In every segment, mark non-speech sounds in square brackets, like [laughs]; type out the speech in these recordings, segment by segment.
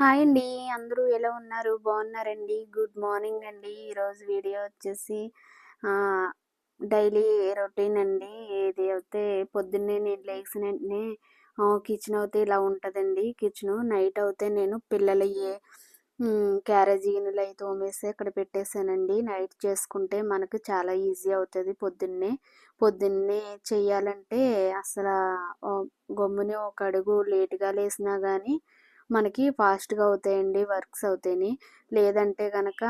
Hi అండి. అందరూ ఎలా ఉన్నారు? బాగున్నారండి? గుడ్ మార్నింగ్ అండి. ఈరోజు వీడియో వచ్చేసి డైలీ రొటీన్ అండి. ఇది అయితే పొద్దున్నే నేను లేచిన వెంటనే కిచెన్ అయితే ఇలా ఉంటుందండి. కిచెన్ నైట్ అయితే నేను పిల్లలయ్యే క్యారేజీ గిన్నెలు అయితే తోమేసి ఇక్కడ పెట్టేశానండి. నైట్ చేసుకుంటే మనకు చాలా ఈజీ అవుతుంది పొద్దున్నే. పొద్దున్నే చేయాలంటే అసలు గమ్ముని ఒక అడుగు లేటుగా లేసినా కానీ మనకి ఫాస్ట్గా అవుతాయండి వర్క్స్ అవుతాయి లేదంటే కనుక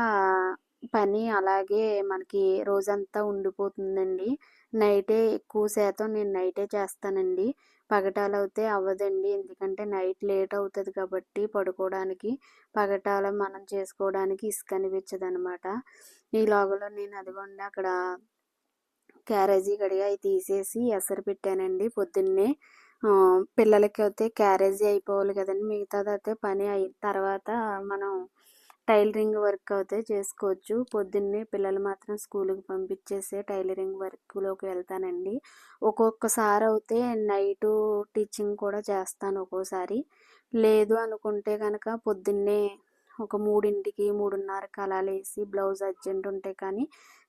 పని అలాగే మనకి రోజంతా ఉండిపోతుందండి. నైటే ఎక్కువ శాతం నేను నైటే చేస్తానండి. పగటాలు అయితే అవ్వదండి. ఎందుకంటే నైట్ లేట్ అవుతుంది కాబట్టి పడుకోవడానికి పగటాల మనం చేసుకోవడానికి ఇసుక అనిపించదు అనమాట ఈ లోగలో నేను అదిగోండి అక్కడ క్యారేజీ గడిగా అవి తీసేసి ఎసరు పెట్టానండి పొద్దున్నే. పిల్లలకి అయితే క్యారేజీ అయిపోవాలి కదండి. మిగతాదైతే పని అయిన తర్వాత మనం టైలరింగ్ వర్క్ అయితే చేసుకోవచ్చు. పొద్దున్నే పిల్లలు మాత్రం స్కూల్కి పంపించేసే టైలరింగ్ వర్క్లోకి వెళ్తానండి. ఒక్కొక్కసారి అయితే నైటు టీచింగ్ కూడా చేస్తాను ఒక్కోసారి. లేదు అనుకుంటే కనుక పొద్దున్నే ఒక మూడింటికి మూడున్నరకి అలా లేసి బ్లౌజ్ అర్జెంట్ ఉంటే కానీ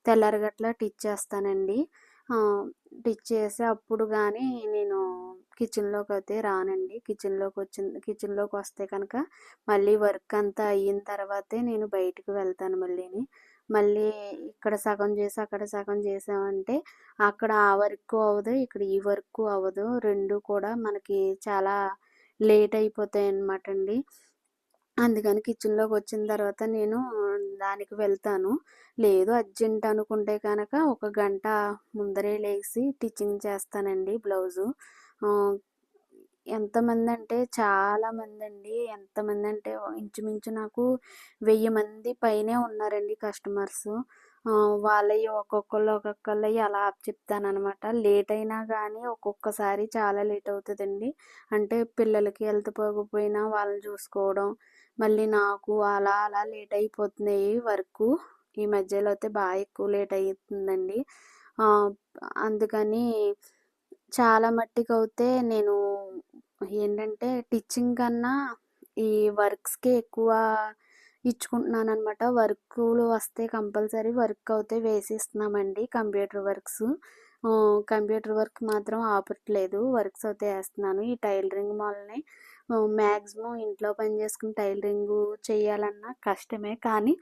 తెల్లారగట్ల టిచ్ చేస్తానండి టిచ్ చేసి అప్పుడు కానీ నేను కిచెన్లోకి అయితే రానండి. కిచెన్లోకి వచ్చిన కిచెన్లోకి వస్తే కనుక మళ్ళీ వర్క్ అంతా అయిన తర్వాతే నేను బయటకు వెళ్తాను మళ్ళీని. మళ్ళీ ఇక్కడ సగం చేసి అక్కడ సగం చేసామంటే అక్కడ ఆ వర్క్ అవ్వదు ఇక్కడ ఈ వర్క్ అవ్వదు. రెండు కూడా మనకి చాలా లేట్ అయిపోతాయి అన్నమాట అండి అందుకని కిచెన్లోకి వచ్చిన తర్వాత నేను దానికి వెళ్తాను. లేదు అర్జెంట్ అనుకుంటే కనుక ఒక గంట ముందరే లేచి టిచ్చింగ్ చేస్తానండి బ్లౌజు. ఎంతమంది అంటే చాలామంది అండి ఎంతమంది అంటే ఇంచుమించు నాకు వెయ్యి మంది పైనే ఉన్నారండి కస్టమర్స్. వాళ్ళవి ఒక్కొక్కళ్ళు ఒక్కొక్కళ్ళవి అలా చెప్తానమాట లేట్ అయినా కానీ ఒక్కొక్కసారి చాలా లేట్ అవుతుందండి. అంటే పిల్లలకి హెల్త్ పోకపోయినా వాళ్ళని చూసుకోవడం మళ్ళీ నాకు అలా అలా లేట్ అయిపోతున్నాయి వర్క్. ఈ మధ్యలో అయితే బాగా ఎక్కువ లేట్ అవుతుందండి అందుకని చాలా మట్టికి అయితే నేను ఏంటంటే టీచింగ్ కన్నా ఈ వర్క్స్కి ఎక్కువ ఇచ్చుకుంటున్నాను అనమాట వర్క్లు వస్తే కంపల్సరీ వర్క్ అయితే వేసిస్తున్నామండి కంప్యూటర్ వర్క్స్. కంప్యూటర్ వర్క్ మాత్రం ఆపట్లేదు. వర్క్స్ అయితే వేస్తున్నాను. ఈ టైలరింగ్ మాల్ని మ్యాక్సిమం ఇంట్లో పని చేసుకుని టైలరింగ్ చేయాలన్నా కష్టమే. కానీ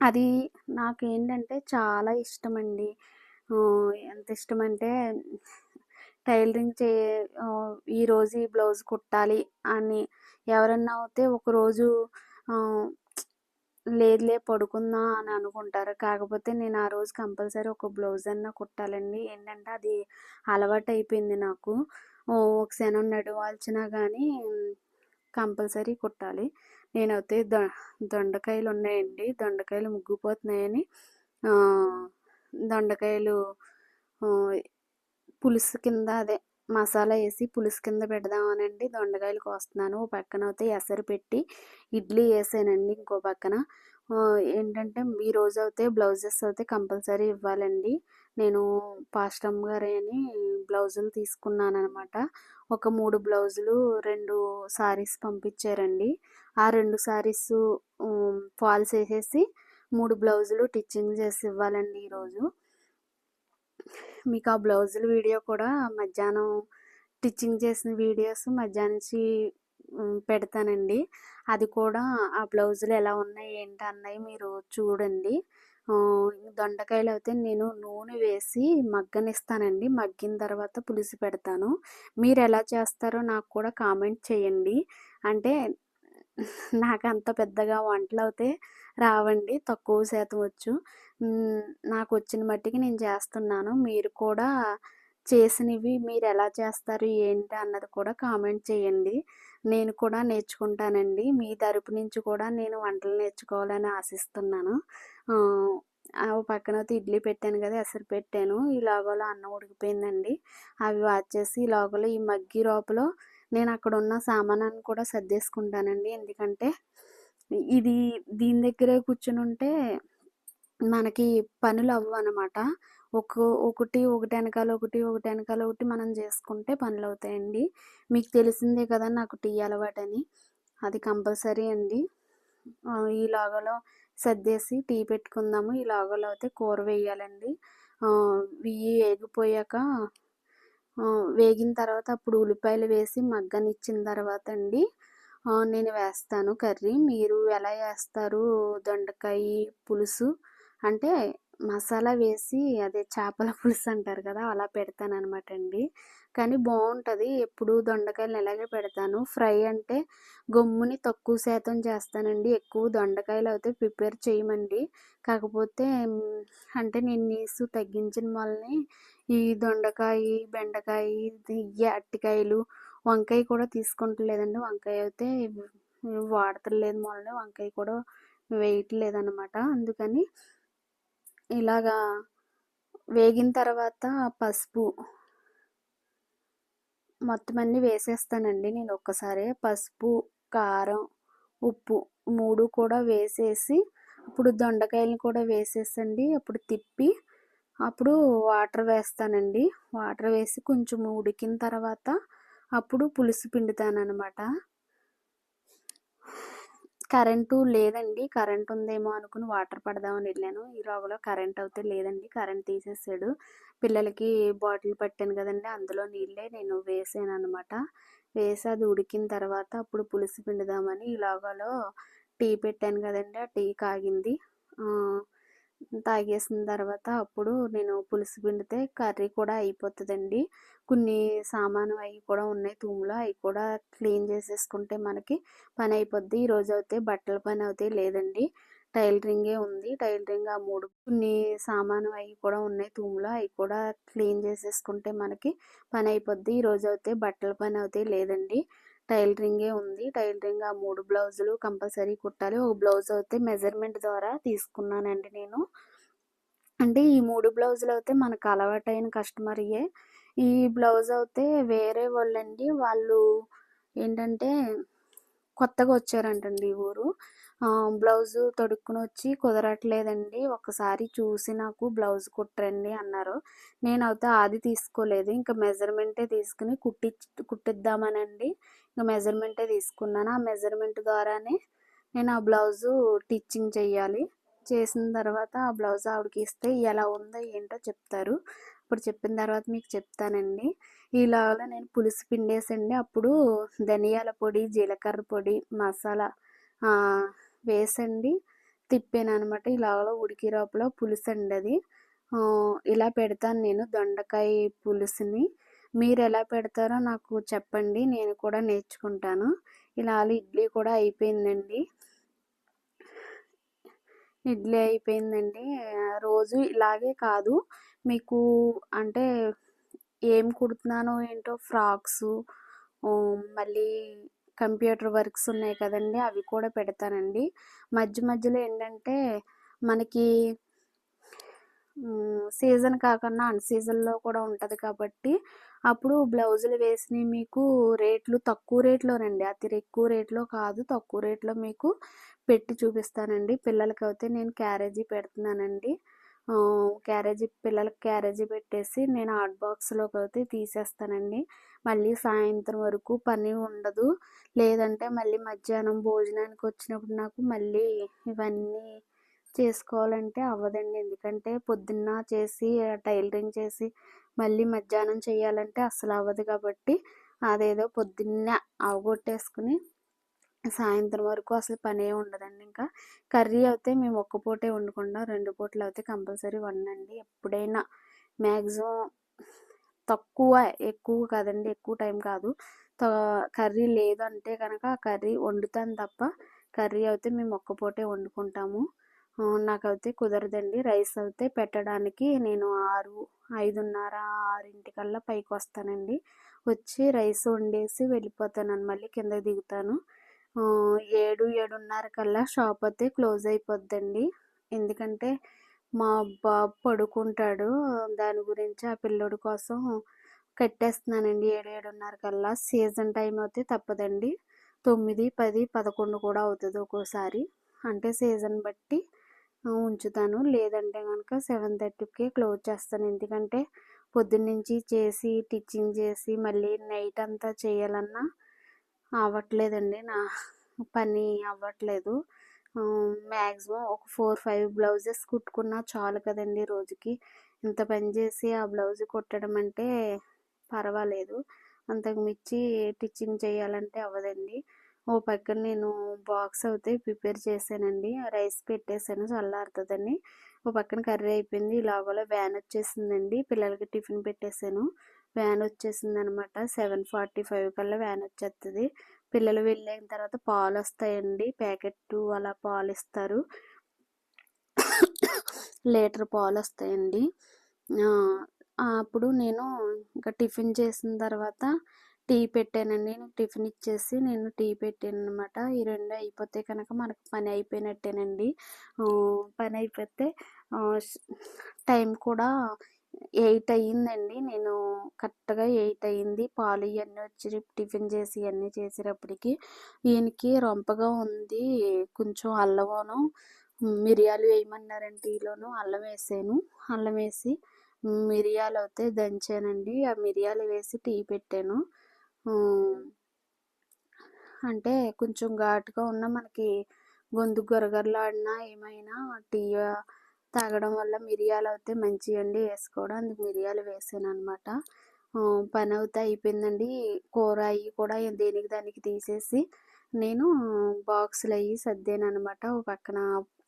అది నాకు ఏంటంటే చాలా ఇష్టమండి. ఎంత ఇష్టమంటే టైలరింగ్ చే ఈరోజు ఈ బ్లౌజ్ కుట్టాలి అని ఎవరన్నా అయితే ఒకరోజు లేదులే పడుకుందాం అని అనుకుంటారు. కాకపోతే నేను ఆ రోజు కంపల్సరీ ఒక బ్లౌజ్ అన్న కుట్టాలండి. ఏంటంటే అది అలవాటు అయిపోయింది నాకు. ఒక శనం నడువాల్చినా కానీ కంపల్సరీ కుట్టాలి. నేనైతే దొ దొండకాయలు ఉన్నాయండి. దొండకాయలు ముగ్గిపోతున్నాయని దొండకాయలు పులుసు కింద అదే మసాలా వేసి పులుసు కింద పెడదామనండి. దొండకాయలు కోస్తున్నాను. ఓ పక్కన అయితే ఎసరు పెట్టి ఇడ్లీ వేసానండి ఇంకో పక్కన. ఏంటంటే ఈ రోజు అయితే బ్లౌజెస్ అయితే కంపల్సరీ ఇవ్వాలండి. నేను పాస్టమ్ గారే అని బ్లౌజులు తీసుకున్నాను అనమాట ఒక మూడు బ్లౌజులు రెండు సారీస్ పంపించారండి. ఆ రెండు సారీస్ ఫాల్స్ వేసేసి మూడు బ్లౌజులు టిచ్చింగ్ చేసి ఇవ్వాలండి ఈరోజు. మీకు ఆ బ్లౌజుల వీడియో కూడా మధ్యాహ్నం స్టిచ్చింగ్ చేసిన వీడియోస్ మధ్యాహ్నం పెడతానండి. అది కూడా ఆ బ్లౌజులు ఎలా ఉన్నాయి ఏంటి అన్నవి మీరు చూడండి. దొండకాయలు అయితే నేను నూనె వేసి మగ్గనిస్తానండి. మగ్గిన తర్వాత పులుసు పెడతాను. మీరు ఎలా చేస్తారో నాకు కూడా కామెంట్ చేయండి. అంటే [laughs] నాకు అంత పెద్దగా వంటలు అయితే రావండి తక్కువ శాతం వచ్చు. నాకు వచ్చిన మట్టికి నేను చేస్తున్నాను. మీరు కూడా చేసినవి మీరు ఎలా చేస్తారు ఏంటి అన్నది కూడా కామెంట్ చేయండి. నేను కూడా నేర్చుకుంటానండి. మీ తరపు నుంచి కూడా నేను వంటలు నేర్చుకోవాలని ఆశిస్తున్నాను. పక్కన ఇడ్లీ పెట్టాను కదా ఎసరు పెట్టాను. ఈ లోగోలో అన్నం ఉడికిపోయిందండి. అవి వాచేసి ఈ లోగోలో ఈ మగ్గి రోపలో నేను అక్కడ ఉన్న సామానాన్ని కూడా సర్దేసుకుంటానండి. ఎందుకంటే ఇది దీని దగ్గరే కూర్చుని ఉంటే మనకి పనులు అవ్వు అనమాట ఒక ఒకటి ఒకటి వెనకాల ఒకటి ఒకటి వెనకాల ఒకటి మనం చేసుకుంటే పనులు అవుతాయండి. మీకు తెలిసిందే కదా నాకు టీ అలవాటని. అది కంపల్సరీ అండి. ఈ లాగాలో సర్దేసి టీ పెట్టుకుందాము. ఈ లాగాలో అయితే కూర వేయాలండి. వెయ్యి వేగిపోయాక వేగిన తర్వాత అప్పుడు ఉల్లిపాయలు వేసి మగ్గనిచ్చిన తర్వాత అండి నేను వేస్తాను కర్రీ. మీరు ఎలా వేస్తారు? దొండకాయ పులుసు అంటే మసాలా వేసి అదే చేపల పులుసు అంటారు కదా అలా పెడతాను అనమాట అండి. కానీ బాగుంటుంది ఎప్పుడు దొండకాయలు ఇలాగే పెడతాను? ఫ్రై అంటే గమ్ముని తక్కువ శాతం చేస్తానండి. ఎక్కువ దొండకాయలు అయితే ప్రిపేర్ చేయమండి. కాకపోతే అంటే నేను నీసు తగ్గించిన వాళ్ళని ఈ దొండకాయ బెండకాయ ఇవి అరటికాయలు వంకాయ కూడా తీసుకుంటలేదండి. వంకాయ అయితే వాడతలేదు. మొన్న వంకాయ కూడా వేయట్లేదన్నమాట. అందుకని ఇలాగా వేగిన తర్వాత పసుపు. మొత్తం అన్నీ వేసేస్తానండి నేను ఒక్కసారి. పసుపు కారం ఉప్పు మూడు కూడా వేసేసి అప్పుడు దొండకాయలను కూడా వేసేసండి. అప్పుడు తిప్పి అప్పుడు వాటర్ వేస్తానండి. వాటర్ వేసి కొంచెం ఉడికిన తర్వాత అప్పుడు పులుసు పిండుతాను అనమాట కరెంటు లేదండి. కరెంట్ ఉందేమో అనుకుని వాటర్ పడదామని వెళ్ళాను. ఈ రోగలో కరెంట్ అయితే లేదండి. కరెంట్ తీసేసాడు. పిల్లలకి బాటిల్ పట్టాను కదండి. అందులో నీళ్ళే నేను వేసాను అనమాట వేసి అది ఉడికిన తర్వాత అప్పుడు పులుసు పిండుదామని ఈ లోగాలో టీ పెట్టాను కదండి. ఆ టీ కాగింది. తాగేసిన తర్వాత అప్పుడు నేను పులుసు పిండితే కర్రీ కూడా అయిపోతుందండి. కొన్ని సామాను అవి కూడా ఉన్నాయి తూములో అవి కూడా క్లీన్ చేసేసుకుంటే మనకి పని అయిపోద్ది. ఈరోజు అయితే బట్టల పని అవుతాయి లేదండి. టైలరింగే ఉంది. టైలరింగ్ ఆ మూడు కొన్ని సామాను అవి కూడా ఉన్నాయి తూములో అవి కూడా క్లీన్ చేసేసుకుంటే మనకి పని అయిపోద్ది. ఈరోజు అయితే బట్టల పని అవుతాయి లేదండి. టైలరింగే ఉంది. టైలరింగ్ ఆ మూడు బ్లౌజులు కంపల్సరీ కుట్టాలి. ఒక బ్లౌజ్ అయితే మెజర్మెంట్ ద్వారా తీసుకున్నానండి నేను. అంటే ఈ మూడు బ్లౌజులు అయితే మనకు అలవాటైన కస్టమర్యే ఈ బ్లౌజ్ అయితే వేరే వాళ్ళండి. వాళ్ళు ఏంటంటే కొత్తగా వచ్చారంటండి ఈ ఊరు. బ్లౌజ్ తొడుక్కుని వచ్చి కుదరట్లేదండి. ఒకసారి చూసి నాకు బ్లౌజ్ కుట్టండి అన్నారు. నేను అయితే అది తీసుకోలేదు. ఇంకా మెజర్మెంటే తీసుకుని కుట్టి కుట్టిద్దామనండి. ఇంకా మెజర్మెంటే తీసుకున్నాను. ఆ మెజర్మెంట్ ద్వారానే నేను ఆ బ్లౌజు టిచ్చింగ్ చేయాలి చేసిన తర్వాత ఆ బ్లౌజ్ ఆవిడకి ఇస్తే ఎలా ఉందో ఏంటో చెప్తారు. ఇప్పుడు చెప్పిన తర్వాత మీకు చెప్తానండి. ఇలాగ నేను పులుసు పిండేసండి. అప్పుడు ధనియాల పొడి జీలకర్ర పొడి మసాలా వేసండి. తిప్పాను అనమాట ఇలాగలో ఉడికి లోపల పులుసు అండి అది ఇలా పెడతాను నేను దొండకాయ పులుసుని. మీరు ఎలా పెడతారో నాకు చెప్పండి. నేను కూడా నేర్చుకుంటాను. ఇలా ఇడ్లీ కూడా అయిపోయిందండి. ఇడ్లీ అయిపోయిందండి. రోజు ఇలాగే కాదు. మీకు అంటే ఏం కుడుతున్నానో ఏంటో ఫ్రాక్స్ మళ్ళీ కంప్యూటర్ వర్క్స్ ఉన్నాయి కదండి అవి కూడా పెడతానండి. మధ్య మధ్యలో ఏంటంటే మనకి సీజన్ కాకుండా అన్ సీజన్లో కూడా ఉంటుంది కాబట్టి అప్పుడు బ్లౌజులు వేసినవి మీకు రేట్లు తక్కువ రేట్లోనండి. అతి ఎక్కువ రేట్లో కాదు తక్కువ రేట్లో మీకు పెట్టి చూపిస్తానండి. పిల్లలకి అయితే నేను క్యారేజీ పెడుతున్నానండి. క్యారేజీ పిల్లలకి క్యారేజీ పెట్టేసి నేను హాట్ బాక్స్లోకి అయితే తీసేస్తానండి. మళ్ళీ సాయంత్రం వరకు పని ఉండదు. లేదంటే మళ్ళీ మధ్యాహ్నం భోజనానికి వచ్చినప్పుడు నాకు మళ్ళీ ఇవన్నీ చేసుకోవాలంటే అవ్వదండి. ఎందుకంటే పొద్దున్న చేసి టైలరింగ్ చేసి మళ్ళీ మధ్యాహ్నం చేయాలంటే అసలు అవ్వదు కాబట్టి అదేదో పొద్దున్నే అవగొట్టేసుకుని సాయంత్రం వరకు అసలు పనే ఉండదండి ఇంకా. కర్రీ అయితే మేము ఒక్క పూటే వండుకుంటాం రెండు పూటలు అయితే కంపల్సరీ వండండి. ఎప్పుడైనా మ్యాక్సిమం తక్కువ ఎక్కువ కాదండి ఎక్కువ టైం కాదు. త- కర్రీ లేదు అంటే కనుక ఆ కర్రీ వండుతాను తప్ప కర్రీ అయితే మేము ఒక్కపూటే వండుకుంటాము. నాకైతే కుదరదండి. రైస్ అయితే పెట్టడానికి నేను ఆరు ఐదున్నర ఆరింటికల్లా పైకి వస్తానండి. వచ్చి రైస్ వండేసి వెళ్ళిపోతాను మళ్ళీ కింద దిగుతాను. ఏడు ఏడున్నర కల్లా షాప్ అయితే క్లోజ్ అయిపోద్దండి. ఎందుకంటే మా బాబు పడుకుంటాడు. దాని గురించి ఆ పిల్లోడి కోసం కట్టేస్తున్నానండి. ఏడు ఏడున్నర కల్లా సీజన్ టైం అయితే తప్పదండి. తొమ్మిది పది పదకొండు కూడా అవుతుంది ఒక్కోసారి. అంటే సీజన్ బట్టి ఉంచుతాను. లేదంటే కనుక సెవెన్ థర్టీకే క్లోజ్ చేస్తాను. ఎందుకంటే పొద్దున్నుంచి చేసి టిచ్చింగ్ చేసి మళ్ళీ నైట్ అంతా చేయాలన్నా అవ్వట్లేదండి నా పని అవ్వట్లేదు. మ్యాక్సిమం ఒక ఫోర్ ఫైవ్ బ్లౌజెస్ కుట్టుకున్నా చాలు కదండి రోజుకి. ఇంత పని చేసి ఆ బ్లౌజ్ కుట్టడం అంటే పర్వాలేదు. అంతకు మించి టిచ్చింగ్ చేయాలంటే అవ్వదండి. ఓ పక్కన నేను బాక్స్ అయితే ప్రిపేర్ చేశానండి. రైస్ పెట్టేశాను చల్లారుతుందని. ఓ పక్కన కర్రీ అయిపోయింది ఇలాగోలో వ్యాన్ వచ్చేసిందండి. పిల్లలకి టిఫిన్ పెట్టేశాను. వ్యాన్ వచ్చేసింది అనమాట సెవెన్ ఫార్టీ ఫైవ్ కల్లా వ్యాన్ వచ్చేస్తుంది పిల్లలు వెళ్ళిన తర్వాత పాలు వస్తాయండి ప్యాకెట్ అలా పాలు ఇస్తారు లీటర్ పాలు వస్తాయండి అప్పుడు నేను ఇంకా టిఫిన్ చేసిన తర్వాత టీ పెట్టానండి. టిఫిన్ ఇచ్చేసి నేను టీ పెట్టాను అనమాట ఈ రెండు అయిపోతే కనుక మనకు పని అయిపోయినట్టేనండి. పని అయిపోతే టైం కూడా ఎయిట్ అయ్యిందండి నేను కరెక్ట్గా ఎయిట్ అయ్యింది పాలు ఇవన్నీ వచ్చి టిఫిన్ చేసి ఇవన్నీ చేసేటప్పటికి ఈయనకి రొంపగా ఉంది. కొంచెం అల్లమును మిరియాలు వేయమన్నారండి టీలోను అల్లం వేసాను. అల్లం వేసి మిరియాలు అయితే దంచానండి. ఆ మిరియాలు వేసి టీ పెట్టాను. అంటే కొంచెం ఘాటుగా ఉన్న మనకి గొంతు గొరగరలాడినా ఏమైనా టీ తాగడం వల్ల మిరియాలు అయితే మంచివండి వేసుకోవడం. అందుకు మిరియాలు వేసాను అనమాట పని అవుతే అయిపోయిందండి. కూర అవి కూడా దేనికి దానికి తీసేసి నేను బాక్సులు అవి సర్దాను అనమాట ఒక పక్కన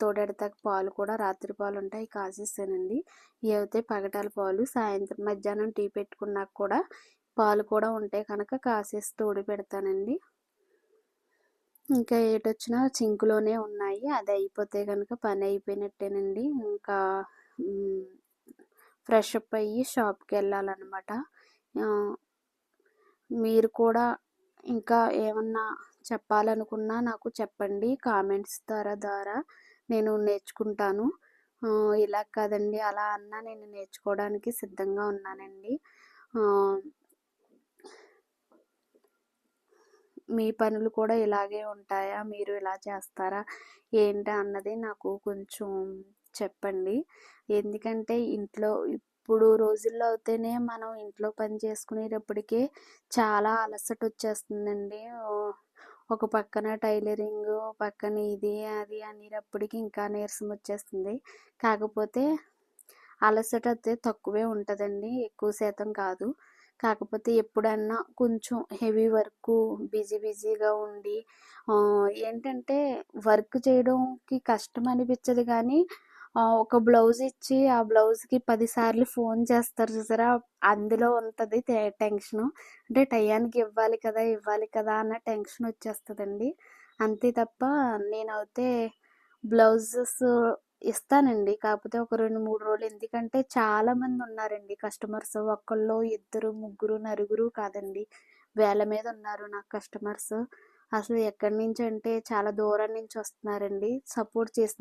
తోడెడతాక పాలు కూడా రాత్రి పాలు ఉంటాయి కాసేసానండి. ఇవి అయితే పగటాల పాలు. సాయంత్రం మధ్యాహ్నం టీ పెట్టుకున్నాక కూడా పాలు కూడా ఉంటాయి కనుక కాసేసి తోడి పెడతానండి. ఇంకా ఏటొచ్చినా సింక్లోనే ఉన్నాయి. అది అయిపోతే కనుక పని అయిపోయినట్టేనండి. ఇంకా ఫ్రెష్ అప్ అయ్యి షాప్కి వెళ్ళాలన్నమాట మీరు కూడా ఇంకా ఏమన్నా చెప్పాలనుకున్నా నాకు చెప్పండి. కామెంట్స్ ద్వారా ద్వారా నేను నేర్చుకుంటాను. ఇలా కాదండి. అలా అన్నా నేను నేర్చుకోవడానికి సిద్ధంగా ఉన్నానండి. మీ పనులు కూడా ఇలాగే ఉంటాయా? మీరు ఇలా చేస్తారా? ఏంటి? అన్నది నాకు కొంచెం చెప్పండి. ఎందుకంటే ఇంట్లో ఇప్పుడు రోజుల్లో అయితేనే మనం ఇంట్లో పని చేసుకునేటప్పటికే చాలా అలసట వచ్చేస్తుందండి ఒక పక్కన టైలరింగ్ పక్కన ఇది అది అనేటప్పటికి ఇంకా నీరసం వచ్చేస్తుంది కాకపోతే అలసట అయితే తక్కువే ఉంటుందండి. ఎక్కువ శాతం కాదు. కాకపోతే ఎప్పుడన్నా కొంచెం హెవీ వర్క్ బిజీ బిజీగా ఉండి ఏంటంటే వర్క్ చేయడంకి కష్టం అనిపించదు కానీ ఒక బ్లౌజ్ ఇచ్చి ఆ బ్లౌజ్కి పదిసార్లు ఫోన్ చేస్తారు చూసారా? అందులో ఉంటుంది టెన్షన్. అంటే టయానికి ఇవ్వాలి కదా ఇవ్వాలి కదా అన్న టెన్షన్ వచ్చేస్తుందండి. అంతే తప్ప నేనైతే బ్లౌజెస్ ఇస్తానండి. కాకపోతే ఒక రెండు మూడు రోజులు. ఎందుకంటే చాలామంది ఉన్నారండి కస్టమర్స్. ఒక్కళ్ళు ఇద్దరు ముగ్గురు నలుగురు కాదండి. వేల మీద ఉన్నారు నాకు కస్టమర్స్. అసలు ఎక్కడి నుంచి అంటే చాలా దూరం నుంచి వస్తున్నారండి. సపోర్ట్ చేసిన